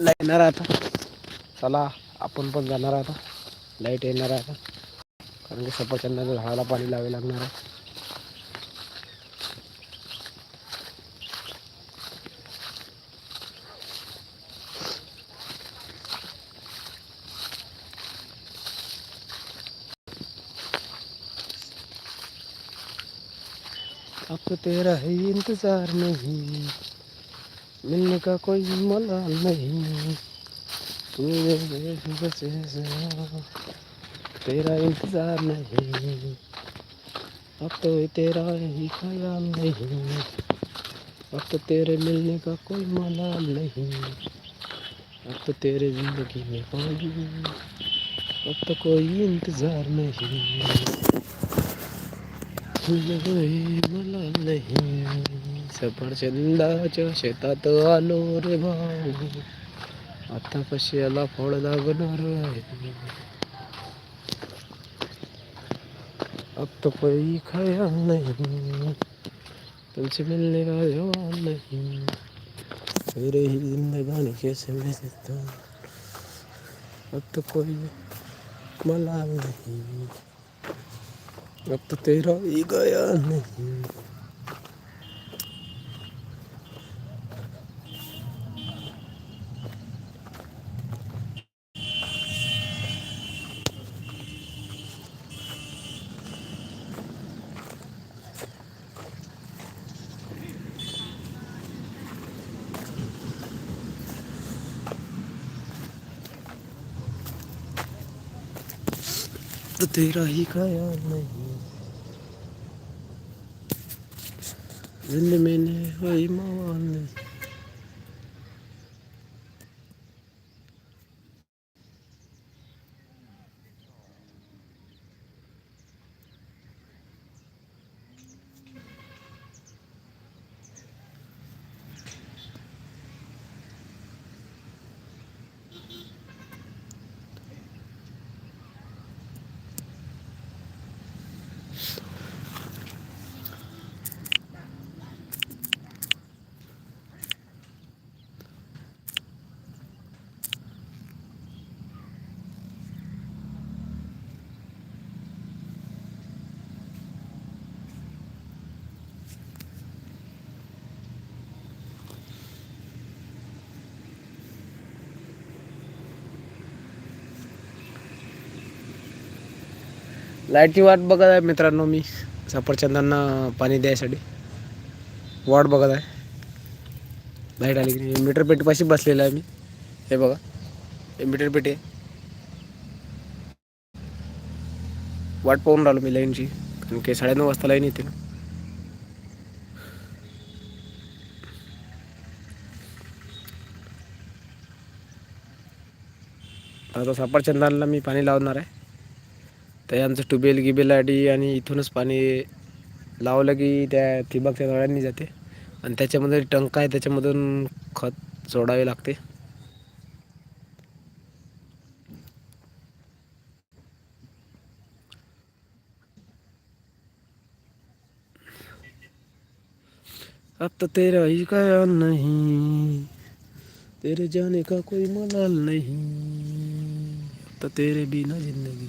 Light येणार आता. चला आपण पण जाणार आता. लाइट येणार आता. कारण की सफरचंदाच्या झाडाला पाणी लावावे लागणार आहे. अब तेरा ही इंतजार नहीं। मिलने का कोई मला नहीं तेरा इंतजार नहीं अब तो तेरा ही ख्याल नहीं अब तो तेरे मिलने का कोई मलाल नहीं अब तो तेरे जिंदगी में कोई अब तो कोई इंतजार नहीं मला नहीं सफरचंदाच्या शेतात आलो रे भाऊ. आता याला फळ लागणार आहे. पै तो कोई ख्याल तुमसे मिलने का जवान नहीं. मेरे ही जिंदगानी कैसे मैं तो अब तो कोई मलाल नहीं. अब तो तेरा ही गया नहीं. तो तेरा ही ख्याल नहीं जिंद मैंने वही मवाल नहीं लाईटची वाट बघत आहे मित्रांनो मी. सफरचंदांना पाणी द्यायसाठी. वाट बघत आहे. लाइट आली की नाही. मीटर पेटीपाशी बसलेला आहे मी. हे बघा. हे मीटर पेटी. आहे वाट पाहून राहिलो मी लाईनची. कारण की साडेनऊ वाजता लाईन येते ना. आता सफरचंदांना मी पाणी लावणार आहे. तर आमचं ट्यूबवेल गिबेल आडी आणि इथूनच पाणी लावलं की त्या ठिबकच्या नळ्यांनी जाते. आणि त्याच्यामध्ये टंका आहे त्याच्यामधून खत सोडावे लागते. अब तो तेरा ही ख्याल नहीं. तेरे जाने का कोई मलाल नहीं. अब तो तेरे बिना जिंदगी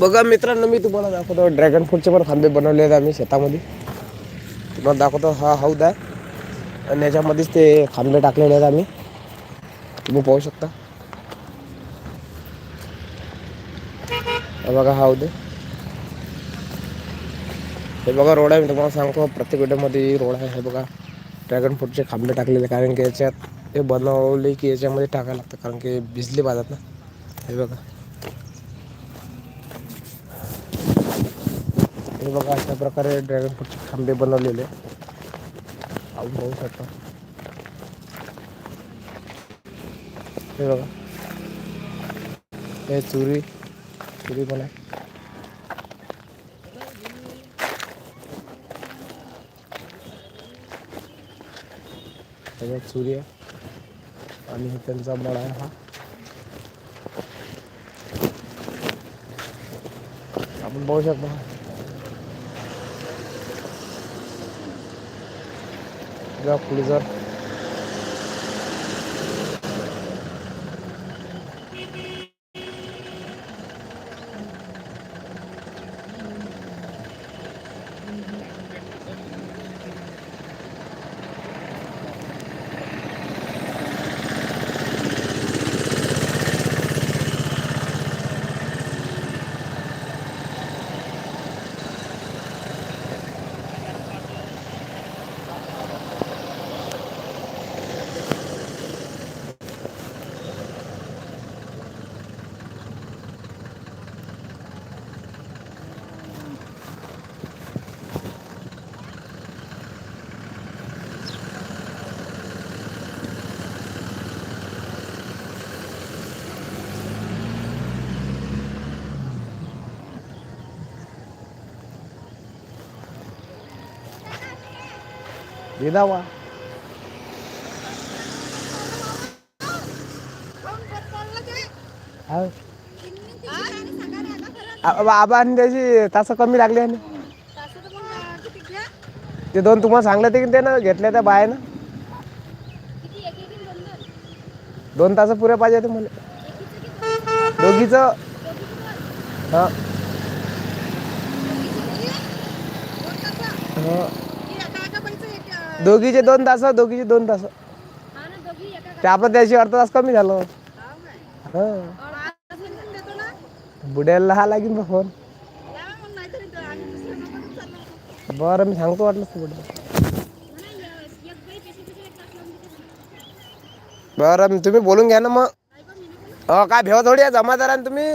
बघा मित्रांनो मी तुम्हाला दाखवतो. ड्रॅगन फ्रूटचे पण खांबे बनवले आहेत आम्ही शेतामध्ये. तुम्हाला दाखवतो हा हौद आहे. आणि याच्यामध्येच ते खांबे टाकलेले आहेत आम्ही. तुम्ही पाहू शकता. बघा हा हौद हे बघा रोड आहे. मी तुम्हाला सांगतो प्रत्येक व्हिडिओमध्ये रोड आहे. हे बघा ड्रॅगन फ्रूटचे खांबे टाकलेले कारण की याच्यात हे बनवले की याच्यामध्ये टाकायला लागतं. कारण की भिजले पाहतात ना. हे बघा. हे बघा अशा प्रकारे ड्रॅगन फ्रूटचे खांबे बनवलेले. आपण पाहू शकता हे बघा. हे चुरी. चुरी पण आहे. त्याच्यात चुरी आहे. आणि हे त्यांचा मळा आहे हा. आपण पाहू शकता. Draculizar पुढे जर विधावा आबा आणि त्याची तास कमी लागले आणि. ते दोन तुम्हाला सांगलं ते की त्यानं ना घेतल्या त्या बायानं. दोन तास पुरे पाहिजे तुम्हाला मला. दोघीचं. हां. हां. दोघीचे दोन तास दोघीचे दोन तास. ते आपलं त्याची अर्धा तास कमी झालं. बुड्याला हा लागेल ना फोन. बरं मी सांगतो वाटलं बुड्या बरं तुम्ही बोलून घ्या ना मग. हो काय भेव थोडी आहे जमादार तुम्ही.